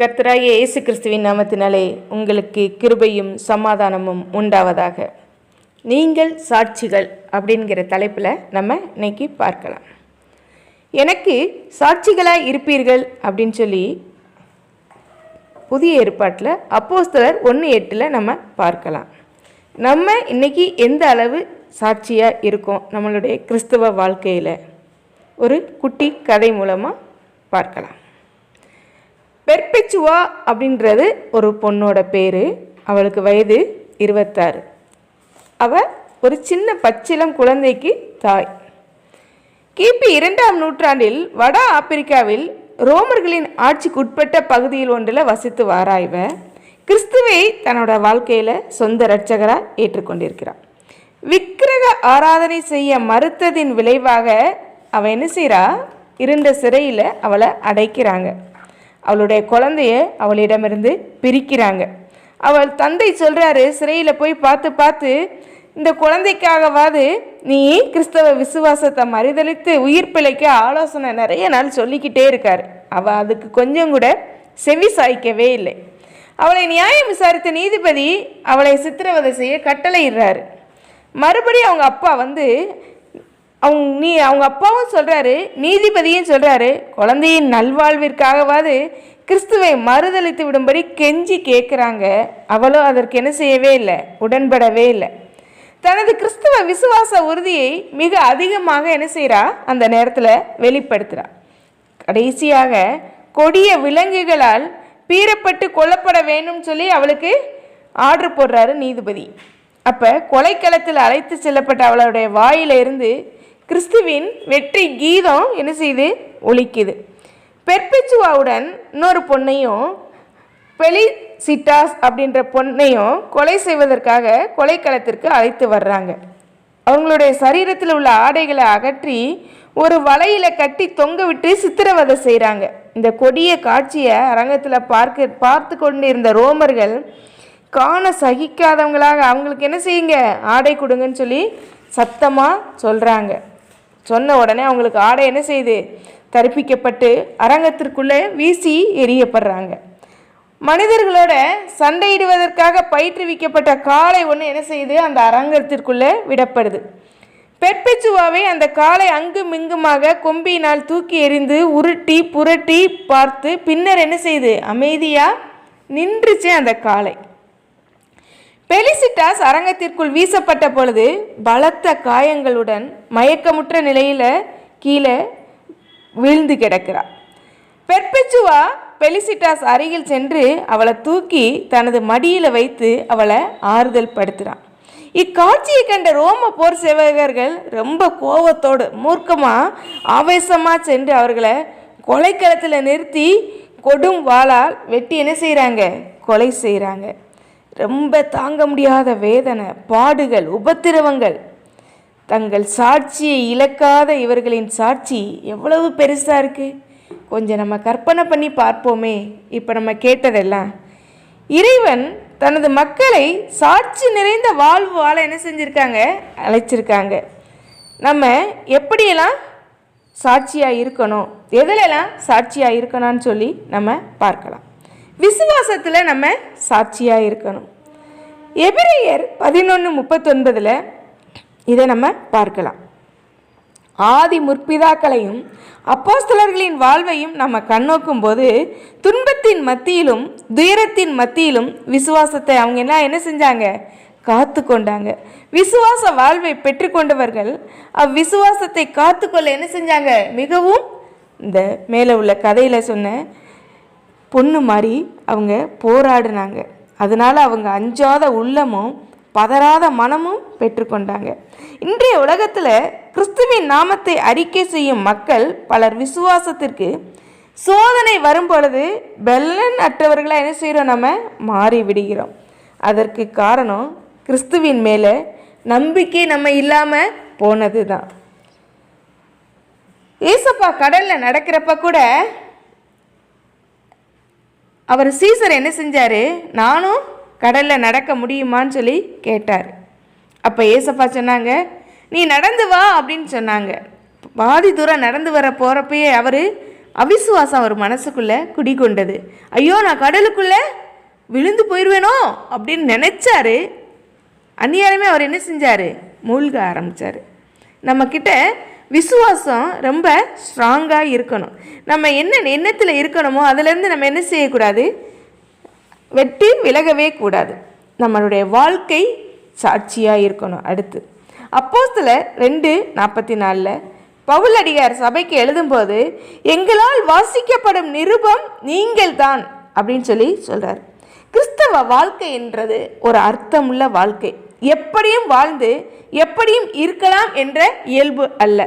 கர்த்தராய இயேசு கிறிஸ்துவின் நாமத்தினாலே உங்களுக்கு கிருபையும் சமாதானமும் உண்டாவதாக. நீங்கள் சாட்சிகள் அப்படிங்கிற தலைப்பில் நம்ம இன்னைக்கு பார்க்கலாம். எனக்கு சாட்சிகளாக இருப்பீர்கள் அப்படின்னு சொல்லி புதிய ஏற்பாட்டில் அப்போஸ்தலர் ஒன்று எட்டில் நம்ம பார்க்கலாம். நம்ம இன்னைக்கு எந்த அளவு சாட்சியாக இருக்கோம் நம்மளுடைய கிறிஸ்துவ வாழ்க்கையில்? ஒரு குட்டி கதை மூலமாக பார்க்கலாம். பெர்பெச்சுவா அப்படின்றது ஒரு பொண்ணோட பேர். அவளுக்கு வயது இருபத்தாறு. அவள் ஒரு சின்ன பச்சிளம் குழந்தைக்கு தாய். கிபி இரண்டாம் நூற்றாண்டில் வட ஆப்பிரிக்காவில் ரோமர்களின் ஆட்சிக்கு உட்பட்ட பகுதியில் ஒன்றில் வசித்து வாரா இவ. கிறிஸ்துவை தன்னோட வாழ்க்கையில் சொந்த இரட்சகராக ஏற்றுக்கொண்டிருக்கிறார். விக்கிரக ஆராதனை செய்ய மறுத்ததின் விளைவாக அவள் என்ன செய்கிறா இருண்ட சிறையில் அவளை அடைக்கிறாங்க. அவளுடைய குழந்தைய அவளிடமிருந்து பிரிக்கிறாங்க. அவள் தந்தை சொல்கிறாரு சிறையில் போய் பார்த்து பார்த்து இந்த குழந்தைக்காகவாது நீ கிறிஸ்தவ விசுவாசத்தை மறுதளித்து உயிர் பிழைக்க ஆலோசனை நிறைய நாள் சொல்லிக்கிட்டே இருக்கார். அவள் அதுக்கு கொஞ்சம் கூட செவி சாய்க்கவே இல்லை. அவளை நியாயம் விசாரித்த நீதிபதி அவளை சித்திரவதை செய்ய கட்டளையிடுறாரு. மறுபடியும் அவங்க அப்பா வந்து அவங்க நீ அவங்க அப்பாவும் சொல்கிறாரு நீதிபதியும் சொல்கிறாரு குழந்தையின் நல்வாழ்விற்காகவாது கிறிஸ்துவை மறுதளித்து விடும்படி கெஞ்சி கேட்குறாங்க. அவளும் அதற்கு என்ன செய்யவே இல்லை உடன்படவே இல்லை. தனது கிறிஸ்துவ விசுவாச உறுதியை மிக அதிகமாக என்ன செய்கிறா அந்த நேரத்தில் வெளிப்படுத்துகிறா கடைசியாக கொடிய விலங்குகளால் பீறப்பட்டு கொல்லப்பட வேணும்னு சொல்லி அவளுக்கு ஆர்டர் போடுறாரு நீதிபதி. அப்போ கொலைக்களத்தில் அழைத்து செல்லப்பட்ட அவளுடைய வாயிலிருந்து கிறிஸ்துவின் வெற்றி கீதம் என்ன செய்யுது ஒலிக்குது. பெர்பிச்சுவாவுடன் இன்னொரு பொண்ணையும் பெலிசிட்டாஸ் அப்படின்ற பொண்ணையும் கொலை செய்வதற்காக கொலைக்களத்திற்கு அழைத்து வர்றாங்க. அவங்களுடைய சரீரத்தில் உள்ள ஆடைகளை அகற்றி ஒரு வலையில கட்டி தொங்க விட்டு சித்திரவதை செய்கிறாங்க இந்த கொடிய காட்சியை அரங்கத்தில் பார்க்க பார்த்து கொண்டிருந்த ரோமர்கள் காண சகிக்காதவங்களாக அவங்களுக்கு என்ன செய்யுங்க? ஆடை கொடுங்கன்னு சொல்லி சத்தமாக சொல்கிறாங்க சொன்ன உடனே அவங்களுக்கு ஆடை என்ன செய்யுது தரிப்பிக்கப்பட்டு அரங்கத்திற்குள்ளே வீசி எரியப்படுறாங்க மனிதர்களோட சண்டையிடுவதற்காக பயிற்றுவிக்கப்பட்ட காளை ஒன்று என்ன செய்யுது அந்த அரங்கத்திற்குள்ளே விடப்படுது. பெட்பெச்சுவாவை அந்த காளை அங்கும் இங்குமாக கொம்பியினால் தூக்கி எறிந்து உருட்டி புரட்டி பார்த்து பின்னர் என்ன செய்யுது அமைதியாக நின்றுச்சு அந்த காளை. பெலிசிட்டாஸ் அரங்கத்திற்குள் வீசப்பட்ட பொழுது பலத்த காயங்களுடன் மயக்கமுற்ற நிலையில் கீழே வீழ்ந்து கிடக்கிறார். பெர்பெச்சுவா பெலிசிட்டாஸ் அருகில் சென்று அவளை தூக்கி தனது மடியில் வைத்து அவளை ஆறுதல் படுத்துகிறான் இக்காட்சியை கண்ட ரோம போர் சேவகர்கள் ரொம்ப கோபத்தோடு மூர்க்கமாக ஆவேசமாக சென்று அவர்களை கொலைக்களத்தில் நிறுத்தி கொடும் வாளால் வெட்டி என்ன செய்கிறாங்க கொலை செய்கிறாங்க ரொம்ப தாங்க முடியாத வேதனை பாடுகள் உபத்திரவங்கள். தங்கள் சாட்சியை இழக்காத இவர்களின் சாட்சி எவ்வளவு பெருசாக இருக்குது கொஞ்சம் நம்ம கற்பனை பண்ணி பார்ப்போமே. இப்போ நம்ம கேட்டதெல்லாம். இறைவன் தனது மக்களை சாட்சி நிறைந்த வாழ்வு வாழ என்ன செஞ்சுருக்காங்க? அழைச்சிருக்காங்க. நம்ம எப்படியெல்லாம் சாட்சியாக இருக்கணும்? எதிலெல்லாம் சாட்சியாக இருக்கணும்னு சொல்லி நம்ம பார்க்கலாம். விசுவாசத்தில் நம்ம சாட்சியாக இருக்கணும். எபிரேயர் பதினொன்று முப்பத்தொன்பதில் இதை நம்ம பார்க்கலாம். ஆதி முற்பிதாக்களையும் அப்போஸ்தலர்களின் வாழ்வையும் நம்ம கண்ணோக்கும் போது துன்பத்தின் மத்தியிலும் துயரத்தின் மத்தியிலும் விசுவாசத்தை அவங்க எல்லாம் என்ன செஞ்சாங்க? காத்து கொண்டாங்க. விசுவாச வாழ்வை பெற்றுக்கொண்டவர்கள் அவ்விசுவாசத்தை காத்துக்கொள்ள என்ன செஞ்சாங்க? மிகவும் இந்த மேலே உள்ள கதையில் சொன்ன பொண்ணு மாதிரி அவங்க போராடினாங்க. அதனால் அவங்க அஞ்சாத உள்ளமும் பதறாத மனமும் பெற்றுக்கொண்டாங்க. இன்றைய உலகத்தில் கிறிஸ்துவின் நாமத்தை அறிக்கை செய்யும் மக்கள் பலர் விசுவாசத்திற்கு சோதனை வரும் பொழுது பெல்லன் அற்றவர்களாக என்ன செய்கிறோம் நம்ம மாறி விடுகிறோம் அதற்கு காரணம் கிறிஸ்துவின் மேலே நம்பிக்கை நம்ம இல்லாமல் போனது தான் ஏசப்பா கடலில் நடக்கிறப்ப கூட அவர் சீசர் என்ன செஞ்சார்? நானும் கடலில் நடக்க முடியுமான்னு சொல்லி கேட்டார். அப்போ ஏசப்பா சொன்னாங்க நீ நடந்து வா அப்படின்னு சொன்னாங்க. பாதி தூரம் நடந்து வர போகிறப்பயே அவர் அவிசுவாசம் அவர் மனசுக்குள்ளே குடிகொண்டது. ஐயோ நான் கடலுக்குள்ளே விழுந்து போயிடுவேனோ அப்படின்னு நினச்சாரு. அந்நியாரமே அவர் என்ன செஞ்சார்? மூழ்க ஆரம்பித்தார் நம்மக்கிட்ட விசுவாசம் ரொம்ப ஸ்ட்ராங்காக இருக்கணும். நம்ம என்ன எண்ணத்தில் இருக்கணுமோ அதிலேருந்து நம்ம என்ன செய்யக்கூடாது? வெட்டி விலகவே கூடாது. நம்மளுடைய வாழ்க்கை சாட்சியாக இருக்கணும். அடுத்து அப்போஸ்தில் ரெண்டு நாற்பத்தி நாலில் பவுலடிகார் சபைக்கு எழுதும்போது எங்களால் வாசிக்கப்படும் நிருபம் நீங்கள் தான் அப்படின்னு சொல்லி சொல்கிறார் கிறிஸ்தவ வாழ்க்கை என்றது ஒரு அர்த்தமுள்ள வாழ்க்கை. எப்படியும் வாழ்ந்து எப்படியும் இருக்கலாம் என்ற இயல்பு அல்ல.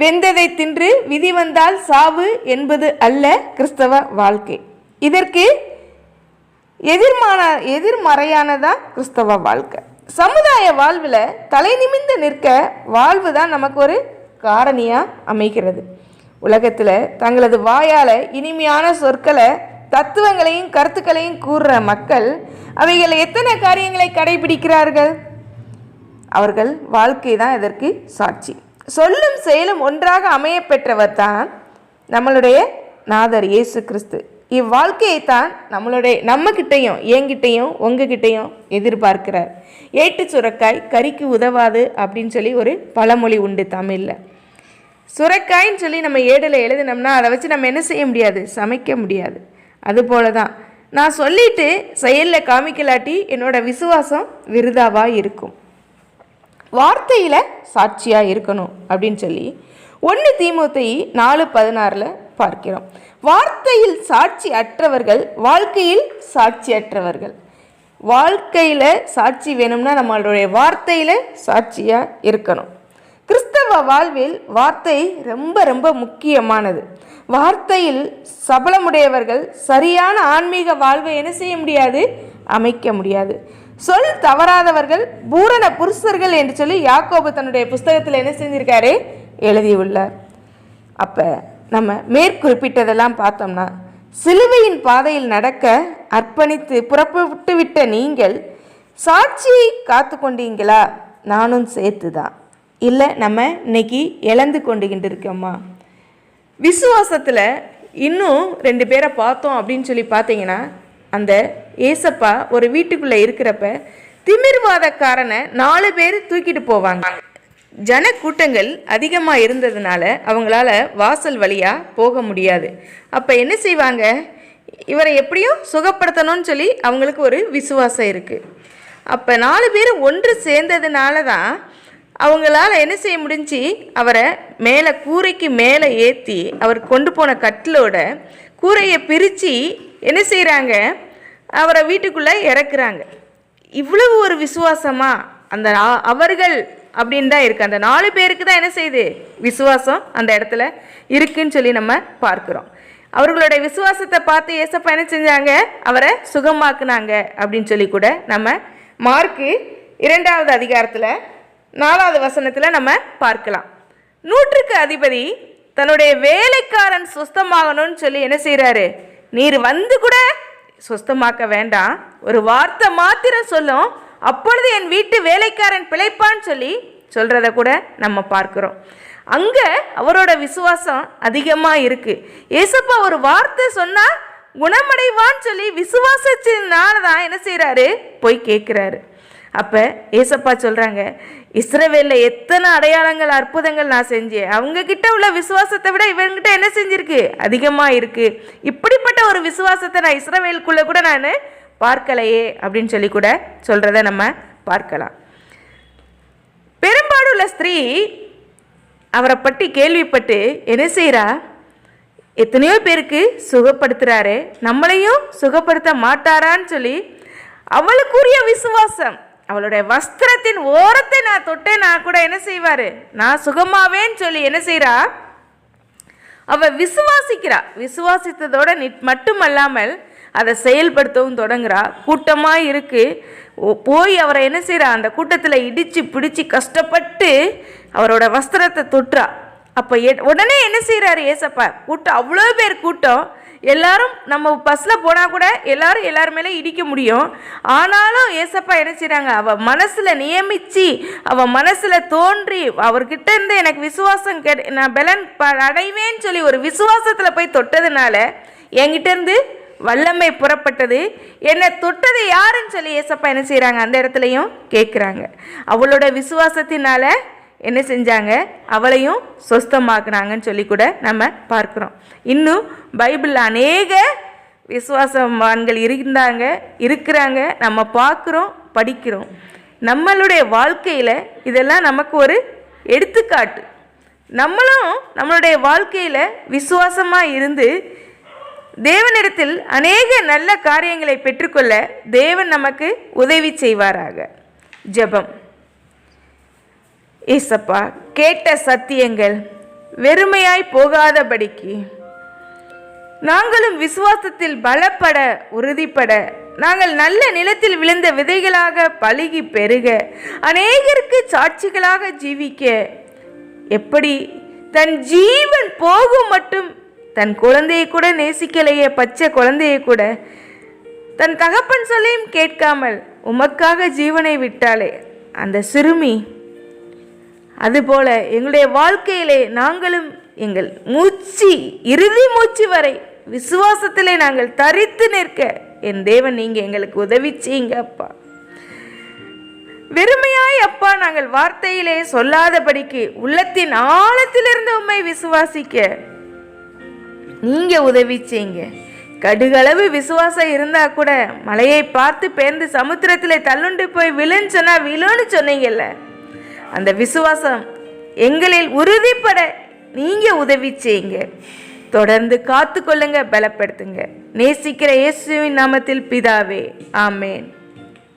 வெந்ததை தின்று விதி வந்தால் சாவு என்பது அல்ல கிறிஸ்தவ வாழ்க்கை. இதற்கு எதிர்மான எதிர்மறையானதான் கிறிஸ்தவ வாழ்க்கை. சமுதாய வாழ்வில் தலை நிமிந்து நிற்க வாழ்வு தான் நமக்கு ஒரு காரணியாக அமைகிறது. உலகத்தில் தங்களது வாயால் இனிமையான சொற்களை தத்துவங்களையும் கருத்துக்களையும் கூறுற மக்கள் அவைகள் எத்தனை காரியங்களை கடைபிடிக்கிறார்கள்? அவர்கள் வாழ்க்கை தான் இதற்கு சாட்சி. சொல்லும் செயலும் ஒன்றாக அமைய பெற்றவர் தான் நம்மளுடைய நாதர் இயேசு கிறிஸ்து. இவ்வாழ்க்கையை தான் நம்மளுடைய நம்மக்கிட்டையும் என்கிட்டையும் உங்ககிட்டையும் எதிர்பார்க்கிறார். ஏட்டு சுரக்காய் கறிக்கு உதவாது அப்படின்னு சொல்லி ஒரு பழமொழி உண்டு தமிழில். சுரக்காயின்னு சொல்லி நம்ம ஏடில் எழுதினோம்னா அதை வச்சு நம்ம என்ன செய்ய முடியாது? சமைக்க முடியாது. அதுபோல தான் நான் சொல்லிட்டு செயலில் காமிக்கலாட்டி என்னோட விசுவாசம் விருதாவாக இருக்கும். வார்த்தையில் சாட்சியாக இருக்கணும் அப்படின்னு சொல்லி ஒன்று தீமுத்தை நாலு பதினாறில் பார்க்கிறோம். வார்த்தையில் சாட்சி அற்றவர்கள் வாழ்க்கையில் சாட்சி அற்றவர்கள். வாழ்க்கையில் சாட்சி வேணும்னா நம்மளுடைய வார்த்தையில் சாட்சியாக இருக்கணும். கிறிஸ்தவ வாழ்வில் வார்த்தை ரொம்ப ரொம்ப முக்கியமானது. வார்த்தையில் சபலமுடையவர்கள் சரியான ஆன்மீக வாழ்வை என்ன செய்ய முடியாது? அமைக்க முடியாது. சொல் தவறாதவர்கள் பூரண புருஷர்கள் என்று சொல்லி யாக்கோபு தன்னுடைய புஸ்தகத்தில் என்ன செஞ்சிருக்காரு எழுதியுள்ளார். அப்போ நம்ம மேற்குறிப்பிட்டதெல்லாம் பார்த்தோம்னா சிலுவையின் பாதையில் நடக்க அர்ப்பணித்து புறப்பட்டு விட்ட நீங்கள் சாட்சியை காத்து கொண்டீங்களா? நானும் சேர்த்து தான் இல்லை நம்ம இன்னைக்கு இழந்து கொண்டுகிட்டு இருக்கோமா விசுவாசத்தில் இன்னும் ரெண்டு பேரை பார்த்தோம் அப்படின்னு சொல்லி பார்த்தீங்கன்னா அந்த ஏசப்பா ஒரு வீட்டுக்குள்ளே இருக்கிறப்ப திமிர்வாதக்காரனை நாலு பேர் தூக்கிட்டு போவாங்க. ஜன கூட்டங்கள் அதிகமாக இருந்ததுனால அவங்களால வாசல் வழியாக போக முடியாது. அப்போ என்ன செய்வாங்க? இவரை எப்படியும் சுகப்படுத்தணும்னு சொல்லி அவங்களுக்கு ஒரு விசுவாசம் இருக்குது அப்போ நாலு பேர் ஒன்று சேர்ந்ததுனால தான் அவங்களால என்ன செய்ய முடிஞ்சு? அவரை மேலே கூரைக்கு மேலே ஏற்றி அவர் கொண்டு போன கட்டிலோட கூரையை பிரித்து என்ன செய்கிறாங்க அவரை வீட்டுக்குள்ளே இறக்குறாங்க. இவ்வளவு ஒரு விசுவாசமா? அந்த அவர்கள் அப்படின்னு தான் இருக்குது அந்த நாலு பேருக்கு தான் என்ன செய்யுது? விசுவாசம் அந்த இடத்துல இருக்குன்னு சொல்லி நம்ம பார்க்குறோம். அவர்களுடைய விசுவாசத்தை பார்த்து ஏசப்பா என்ன செஞ்சாங்க? அவரை சுகமாக்குனாங்க அப்படின்னு சொல்லி கூட நம்ம மார்க்கு இரண்டாவது அதிகாரத்தில் நாலாவது வசனத்தில் நம்ம பார்க்கலாம். நூற்றுக்கு அதிபதி தன்னுடைய வேலைக்காரன் சுஸ்தமாகணும்னு சொல்லி என்ன செய்கிறாரு நீர் வந்து கூட சொஸ்தமாக்க வேண்டாம். ஒரு வார்த்தை மாத்திரம் சொல்லும். அப்பொழுது என் வீட்டு வேலைக்காரன் பிழைப்பான்னு சொல்லி சொல்கிறத கூட நம்ம பார்க்குறோம். அங்கே அவரோட விசுவாசம் அதிகமாக இருக்குது ஏசப்பா ஒரு வார்த்தை சொன்னால் குணமடைவான்னு சொல்லி விசுவாசத்தினால தான் என்ன செய்கிறாரு போய் கேட்குறாரு அப்போ ஏசப்பா சொல்கிறாங்க இஸ்ரவேலில் எத்தனை அடையாளங்கள் அற்புதங்கள் நான் செஞ்சேன். அவங்கக்கிட்ட உள்ள விசுவாசத்தை விட இவங்கிட்ட என்ன செஞ்சிருக்கு? அதிகமாக இருக்குது இப்படிப்பட்ட ஒரு விசுவாசத்தை நான் இஸ்ரவேலுக்குள்ளே கூட நான் பார்க்கலையே அப்படின்னு சொல்லி கூட சொல்கிறத நம்ம பார்க்கலாம். பெரும்பாடுள்ள ஸ்திரீ அவரை பற்றி கேள்விப்பட்டு என்ன செய்கிறா எத்தனையோ பேருக்கு சுகப்படுத்துகிறாரு நம்மளையும் சுகப்படுத்த மாட்டாரான்னு சொல்லி அவளுக்குரிய விசுவாசம் அவளுடைய வஸ்திரத்தின் ஓரத்தை நான் தொட்டேன் நான் கூட என்ன செய்வார்? நான் சுகமாவேன்னு சொல்லி என்ன செய்கிறா அவள் விசுவாசிக்கிறா. விசுவாசித்ததோட நிட் மட்டுமல்லாமல் அதை செயல்படுத்தவும் தொடங்குறா. கூட்டமாக இருக்குது ஓ- போய் அவரை என்ன செய்கிறா அந்த கூட்டத்தில் இடித்து பிடிச்சு கஷ்டப்பட்டு அவரோட வஸ்திரத்தை தொட்டுறா. அப்போ உடனே என்ன செய்கிறாரு ஏசப்பா? கூட்டம் அவ்வளோ பேர் கூட்டம். எல்லாரும் நம்ம பஸ்ஸில் போனால் கூட எல்லாரும் எல்லார் மேலே இடிக்க முடியும். ஆனாலும் ஏசப்பா என்ன செய்கிறாங்க அவள் மனசில் நியமித்து அவள் மனசில் தோன்றி அவர்கிட்ட இருந்து எனக்கு விசுவாசம் கெ நான் பலன் ப அடைவேன்னு சொல்லி ஒரு விசுவாசத்தில் போய் தொட்டதுனால என்கிட்டேருந்து வல்லமை புறப்பட்டது. என்னை தொட்டது யாருன்னு சொல்லி ஏசப்பா என்ன செய்கிறாங்க அந்த இடத்துலையும் கேட்குறாங்க அவளோட விசுவாசத்தினால என்ன செஞ்சாங்க? அவளையும் சொஸ்தமாக்குனாங்கன்னு சொல்லி கூட நம்ம பார்க்குறோம். இன்னும் பைபிளில் அநேக விசுவாசவான்கள் இருந்தாங்க இருக்கிறாங்க நம்ம பார்க்குறோம் படிக்கிறோம். நம்மளுடைய வாழ்க்கையில் இதெல்லாம் நமக்கு ஒரு எடுத்துக்காட்டு. நம்மளும் நம்மளுடைய வாழ்க்கையில் விசுவாசமாக இருந்து தேவனிடத்தில் அநேக நல்ல காரியங்களை பெற்றுக்கொள்ள தேவன் நமக்கு உதவி செய்வாராக. ஜெபம். ஏசப்பா கேட்ட சத்தியங்கள் வெறுமையாய் போகாதபடிக்கு. நாங்களும் விசுவாசத்தில் பலப்பட உறுதிப்பட நாங்கள் நல்ல நிலத்தில் விழுந்த விதைகளாக பழுகி பெருக அநேகருக்கு சாட்சிகளாக ஜீவிக்க. எப்படி? தன் ஜீவன் போகும் மட்டும் தன் குழந்தையை கூட நேசிக்கலையே பச்சை குழந்தையை கூட. தன் தகப்பன் சொல்லையும் கேட்காமல் உமக்காக ஜீவனை விட்டாளே அந்த சிறுமி அதுபோல எங்களுடைய வாழ்க்கையிலே நாங்களும் எங்கள் மூச்சு இறுதி மூச்சு வரை விசுவாசத்திலே நாங்கள் தரித்து நிற்க என் தேவன் நீங்கள் எங்களுக்கு உதவி செய்யுங்க அப்பா. வெறுமையாய் அப்பா நாங்கள் வார்த்தையிலே சொல்லாதபடிக்கு உள்ளத்தின் ஆழத்திலிருந்து உண்மை விசுவாசிக்க நீங்க உதவி செய்யுங்க. கடுகளவு விசுவாசம் இருந்தா கூட மலையை பார்த்து பேர்ந்து சமுத்திரத்தில் தள்ளுண்டு போய் விழுன்னு சொன்னா விழுன்னு சொன்னீங்கல்ல. அந்த விசுவாசம் எங்களில் உறுதிப்பட நீங்கள் உதவி செய்யுங்க. தொடர்ந்து காத்து கொள்ளுங்க பலப்படுத்துங்க. நேசிக்கிற இயேசுவின் நாமத்தில் பிதாவே ஆமேன்.